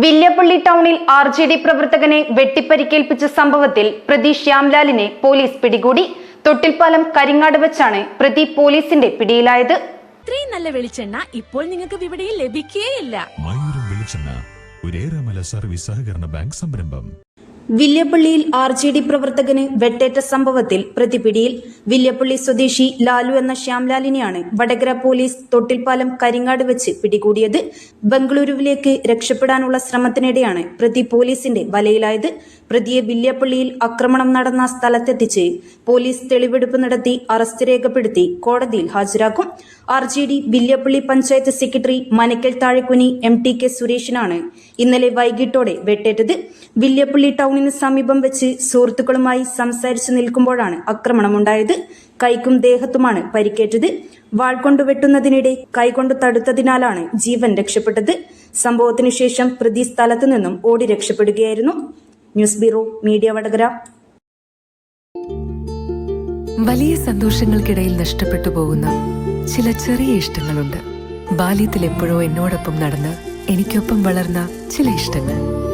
വില്യപ്പള്ളി ടൗണിൽ R J D പ്രവർത്തകനെ വെട്ടിപ്പരിക്കേൽപ്പിച്ച സംഭവത്തിൽ പ്രതി ശ്യാംലാലിനെ പോലീസ് പിടികൂടി. തൊട്ടിൽപ്പാലം കരിങ്ങാട് വെച്ചാണ് പ്രതി പോലീസിന്റെ പിടിയിലായത്. ഇത്രയും നല്ല വെളിച്ചെണ്ണ ഇപ്പോൾ നിങ്ങൾക്ക് വിപണിയിൽ ലഭിക്കുകയില്ല മയൂരം വെളിച്ചെണ്ണ ഒരേറെമല സർവീസ് സഹകരണ ബാങ്ക് സംരംഭം. വില്യപ്പള്ളിയിൽ ആർ ജെ ഡി പ്രവർത്തകന് വെട്ടേറ്റ സംഭവത്തിൽ പ്രതിപിടിയിൽ വില്യപ്പള്ളി സ്വദേശി ലാലു എന്ന ശ്യാംലാലിനെയാണ് വടകര പോലീസ് തൊട്ടിൽപ്പാലം കരിങ്ങാട് വെച്ച് പിടികൂടിയത്. ബംഗളൂരുവിലേക്ക് രക്ഷപ്പെടാനുള്ള ശ്രമത്തിനിടെയാണ് പ്രതി പോലീസിന്റെ വലയിലായത്. പ്രതിയെ വില്യപ്പള്ളിയിൽ ആക്രമണം നടന്ന സ്ഥലത്തെത്തിച്ച് പോലീസ് തെളിവെടുപ്പ് നടത്തി അറസ്റ്റ് രേഖപ്പെടുത്തി കോടതിയിൽ ഹാജരാക്കും. R J D Villiappally panchayat secretary Manakkal Thazhekkuni M T K സുരേഷിനാണ് ഇന്നലെ വൈകിട്ടോടെ വെട്ടേറ്റത്. വില്യപ്പള്ളി ടൗണിന് സമീപം വെച്ച് സുഹൃത്തുക്കളുമായി സംസാരിച്ചു നിൽക്കുമ്പോഴാണ് ആക്രമണമുണ്ടായത്. കൈക്കും ദേഹത്തുമാണ് പരിക്കേറ്റത്. വാൾ കൊണ്ടു വെട്ടുന്നതിനിടെ കൈകൊണ്ട് തടുത്തതിനാലാണ് ജീവൻ രക്ഷപ്പെട്ടത്. സംഭവത്തിനു ശേഷം പ്രതി സ്ഥലത്തു നിന്നും ഓടി രക്ഷപ്പെടുകയായിരുന്നു. News bureau media Vadakara. വലിയ സന്തോഷങ്ങൾക്കിടയിൽ നഷ്ടപ്പെട്ടു പോകുന്ന ചില ചെറിയ ഇഷ്ടങ്ങളുണ്ട്. ബാല്യത്തിൽ എപ്പോഴോ എന്നോടൊപ്പം നടന്ന് എനിക്കൊപ്പം വളർന്ന ചില ഇഷ്ടങ്ങൾ.